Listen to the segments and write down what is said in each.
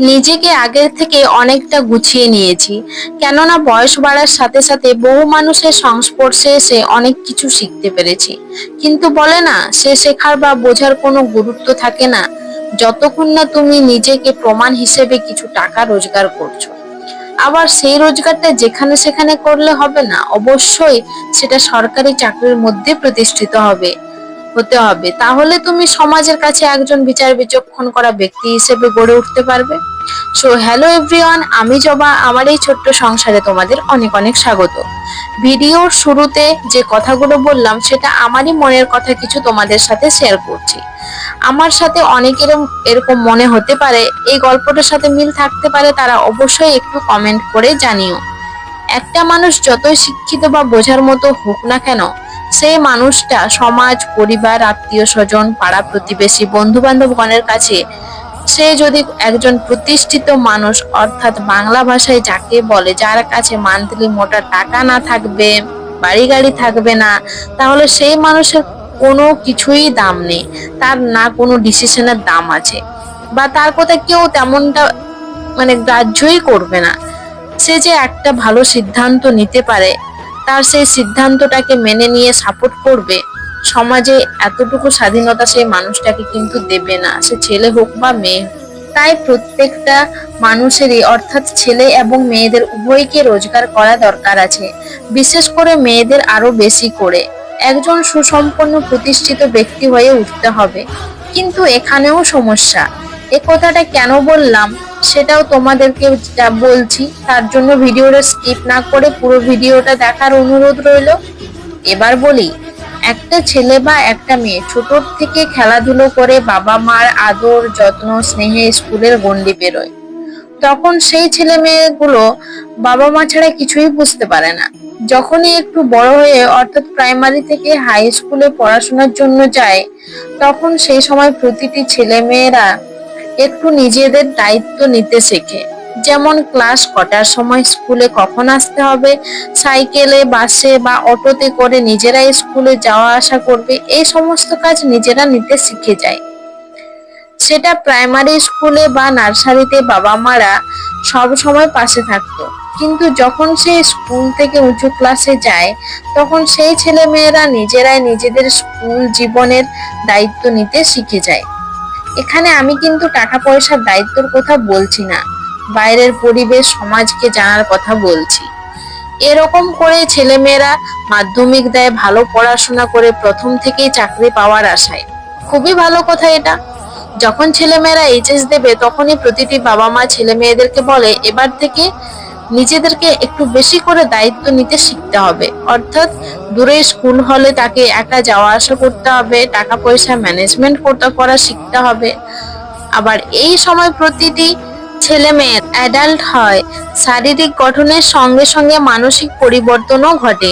নিজেকে আগের থেকে অনেকটা গুছিয়ে নিয়েছি। কেননা বয়স বাড়ার সাথে সাথে বহু মানুষের সংস্পর্শে এসে অনেক কিছু শিখতে পেরেছি। কিন্তু বলে না, সে শেখার বা বোঝার কোনো গুরুত্ব থাকে না। যতক্ষণ না তুমি নিজেকে প্রমাণ হিসেবে কিছু টাকা রোজগার করছ। আবার সেই রোজগারটা যেখানে সেখানে করলে হবে না, অবশ্যই সেটা সরকারি চাকরির মধ্যে প্রতিষ্ঠিত হবে। হতে হবে। তাহলে তুমি সমাজের কাছে একজন বিচার বিচক্ষণ করা ব্যক্তি হিসেবে গড়ে উঠতে পারবে। সো হ্যালো এভরিওয়ান আমি জবা। আমার এই ছোট্ট সংসারে তোমাদের অনেক অনেক স্বাগত। ভিডিওর শুরুতে যে কথাগুলো বললাম, সেটা আমারই মনের কথা কিছু তোমাদের সাথে শেয়ার করছি। আমার সাথে অনেকের এরকম মনে হতে পারে, এই গল্পটার সাথে মিল থাকতে পারে, তারা অবশ্যই একটু কমেন্ট করে জানিও। একটা মানুষ যতই শিক্ষিত বা বোঝার মতো হোক না কেন সেই মানুষটা সমাজ, পরিবার, আত্মীয় স্বজন, পাড়া প্রতিবেশী বন্ধু বান্ধবগণের কাছে সে যদি একজন প্রতিষ্ঠিত মানুষ, অর্থাৎ বাংলা ভাষায় যাকে বলে, যার কাছে মান্থলি মোটা টাকা না থাকবে বাড়ি গাড়ি থাকবে না, তাহলে সেই মানুষের কোনো কিছুই দাম নেই। তার না কোনো ডিসিশনের দাম আছে। বা তার কথা কেউ তেমনটা মানে গ্রাহ্যই করবে না। সে যে একটা ভালো সিদ্ধান্ত নিতে পারে তার সেই সিদ্ধান্তটাকে মেনে নিয়ে সাপোর্ট করবে, সমাজে এতটুকু স্বাধীনতা সেই মানুষটাকে কিন্তু দেবে না, সে ছেলে হোক বা মেয়ে। তাই প্রত্যেকটা মানুষেরই, অর্থাৎ ছেলে এবং মেয়েদের উভয়কে রোজগার করা দরকার আছে। বিশেষ করে মেয়েদের আরও বেশি করে। একজন সুসম্পন্ন, প্রতিষ্ঠিত ব্যক্তি হয়ে উঠতে হবে। কিন্তু এখানেও সমস্যা। এ কথাটা কেন বললাম? সেটাও তোমাদেরকে বলছি, তার জন্য ভিডিওটা স্কিপ না করে পুরো ভিডিওটা দেখার অনুরোধ রইল। এবার বলি, একটা ছেলে বা একটা মেয়ে ছোটর থেকে খেলাধুলো করে বাবা মার আদর, যত্ন, স্নেহে স্কুলের গণ্ডি বেরোয়। তখন সেই ছেলে মেয়েগুলো বাবা মা ছাড়া কিছুই বুঝতে পারে না। যখনই একটু বড় হয়ে অর্থাৎ প্রাইমারি থেকে হাই স্কুলে পড়াশোনার জন্য যায়, তখন সেই সময় প্রতিটি ছেলে মেয়েরা একটু নিজেদের দায়িত্ব নিতে শেখে। যেমন ক্লাস কটার সময় স্কুলে কখন আসতে হবে, সাইকেলে, বাসে বা অটোতে করে নিজেরাই স্কুলে যাওয়া আসা করবে, এই সমস্ত কাজ নিজেরা নিতে শিখে যায়। সেটা প্রাইমারি স্কুলে বা নার্সারিতে বাবা মারা সব সময় পাশে থাকতো। কিন্তু যখন সে স্কুল থেকে উঁচু ক্লাসে যায়, তখন সেই ছেলে মেয়েরা নিজেরাই নিজেদের স্কুল জীবনের দায়িত্ব নিতে শিখে যায়। এখানে আমি কিন্তু টাকা পয়সার দায়িত্বর কথা বলছি না। বাইরের পরিবেশ, সমাজকে জানার কথা বলছি। এরকম করে ছেলেমেয়েরা মাধ্যমিক দেয়, ভালো পড়াশোনা করে প্রথম থেকেই চাকরি পাওয়ার আশায়। খুবই ভালো কথা এটা। যখন ছেলেমেয়েরা এইচএস দেবে, তখনই প্রতিটি বাবা মা ছেলে মেয়েদেরকে বলে, এবার থেকে নিজেদেরকে একটু বেশি করে দায়িত্ব নিতে শিখতে হবে। অর্থাৎ দূরে স্কুল হলে তাকে একা যাওয়া আসা করতে হবে, টাকা পয়সা ম্যানেজমেন্ট করতে করা শিখতে হবে। আবার এই সময় প্রতিটি ছেলে মেয়ে অ্যাডাল্ট হয়, শারীরিক গঠনের সঙ্গে সঙ্গে মানসিক পরিবর্তনও ঘটে।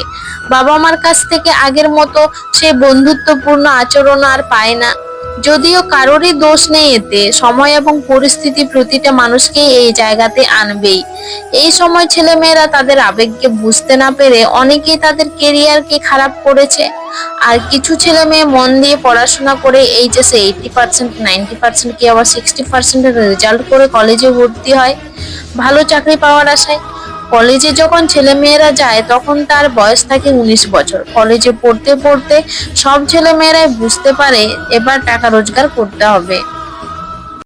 বাবা মার কাছ থেকে আগের মতো সে বন্ধুত্বপূর্ণ আচরণ আর পায় না। যদিও কারোরই দোষ নেই এতে, সময় এবং পরিস্থিতি প্রতিটা মানুষকে এই জায়গাতে আনবেই। এই সময় ছেলেমেয়েরা তাদের আবেগকে বুঝতে না পেরে অনেকেই তাদের কেরিয়ারকে খারাপ করেছে। আর কিছু ছেলে মেয়ে মন দিয়ে পড়াশোনা করে এইচএসে এইটি পার্সেন্ট নাইনটি পার্সেন্ট কি আবার সিক্সটি পার্সেন্টের রেজাল্ট করে কলেজে ভর্তি হয়, ভালো চাকরি পাওয়ার আশায় কলেজে যখন ছেলে মেয়েরা যায়, তখন তার বয়স থাকে উনিশ বছর। কলেজে পড়তে পড়তে সব ছেলে মেয়েরাই বুঝতে পারে, এবার টাকা রোজগার করতে হবে।